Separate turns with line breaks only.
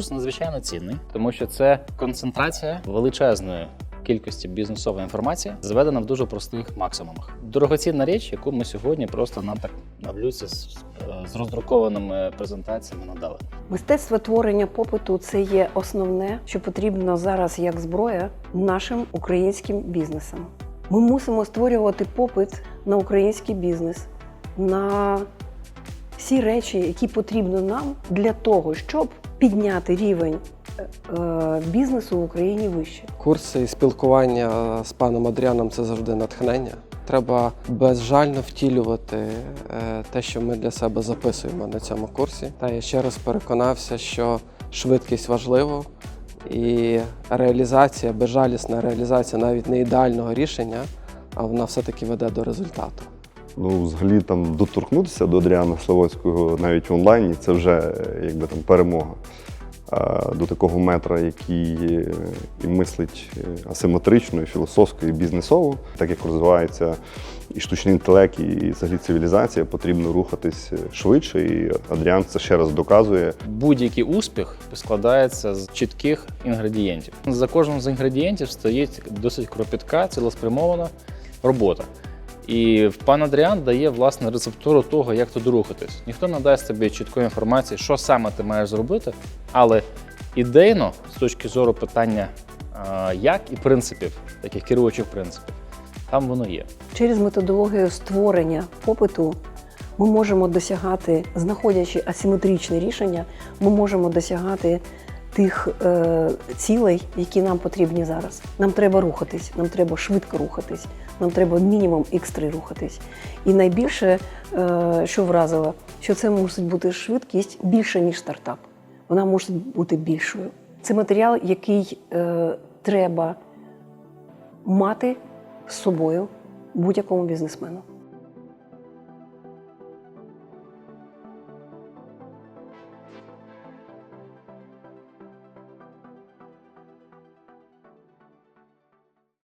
Курс надзвичайно цінний, тому що це концентрація величезної кількості бізнесової інформації, зведена в дуже простих максимумах. Дорогоцінна річ, яку ми сьогодні просто нам так на блюдці з, з роздрукованими презентаціями надали.
Мистецтво творення попиту це є основне, що потрібно зараз як зброя нашим українським бізнесам. Ми мусимо створювати попит на український бізнес, на всі речі, які потрібно нам для того, щоб підняти рівень е, е, бізнесу в Україні вище.
Курси і спілкування з паном Адріаном це завжди натхнення. Треба безжально втілювати е, те, що ми для себе записуємо на цьому курсі. Та я ще раз переконався, що швидкість важлива і реалізація, безжалісна реалізація навіть не ідеального рішення, а вона все-таки веде до результату.
Ну, взагалі там доторкнутися до Адріана Славоцького навіть в онлайні це вже е, якби там перемога. До такого метра, який е, і мислить е, асиметрично, і філософсько, і бізнесово, так як розвивається і штучний інтелект, і взагалі цивілізація, потрібно рухатись швидше. І Адріан це ще раз доказує.
Будь-який успіх складається з чітких інгредієнтів. За кожним з інгредієнтів стоїть досить кропітка, цілеспрямована робота. І пан Адріан дає власне рецептуру того, як туди рухатись. Ніхто не дасть тобі чіткої інформації, що саме ти маєш зробити, але ідейно, з точки зору питання як і принципів, таких керуючих принципів, там воно є.
Через методологію створення попиту ми можемо досягати, знаходячи асиметричне рішення, ми можемо досягати тих е, цілей, які нам потрібні зараз. Нам треба рухатись, нам треба швидко рухатись, нам треба мінімум X3 рухатись. І найбільше, е, що вразило, що це мусить бути швидкість більша, ніж стартап. Вона може бути більшою. Це матеріал, який е, треба мати з собою будь-якому бізнесмену.